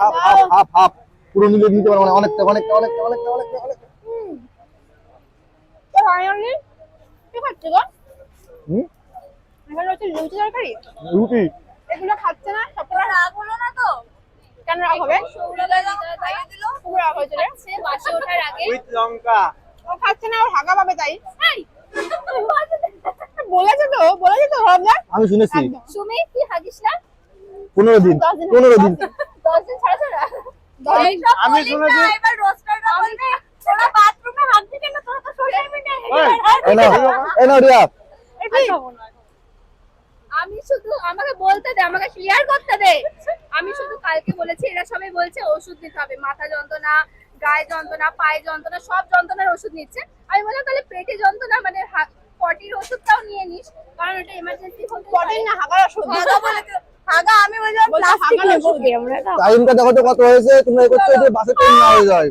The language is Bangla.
Half half half half. পুরো নিলে নিতে পারব না। অনেকটা অনেকটা অনেকটা অনেকটা অনেকটা অনেকটা। ফাইনালি কি খাচ্ছি গো? হুম? এখানে হচ্ছে লুচি তরকারি? রুটি এগুলো খাচ্ছে না? সবটা রাগ হলো না তো? কেন রাগ হবে? খুব রাগ হয়েছে রে। বাসে ওঠার আগে উইথ লঙ্কা। ও খাচ্ছে না ওর হাগা পাবে তাই। বলেছে তো বলেছে তো ভাবনা। আমি শুনেছি। সুমি তুই হাগিস না? পনেরো দিন পনেরো দিন। আমি শুনেছি আমি শুধু আমাকে বলতে দে আমাকে ক্লিয়ার করতে দে। আমি শুধু কালকে বলেছি এরা সবাই বলছে ওষুধ নিতে হবে। মাথা যন্ত্রণা গায়ে যন্ত্রণা পায়ে যন্ত্রণা সব যন্ত্রণার ওষুধ নিচ্ছে। আমি বললাম তাহলে পেটে যন্ত্রণা মানে পটির ওষুধটাও নিয়ে নিস। কারণ এটা এমার্জেন্সি পটেন না হাগার ওষুধ। হাগা আমি বলছে টাইমটা দেখো তো কত হয়েছে তোমরা করছ যে বাসে ট্রেন না হয়ে যায়।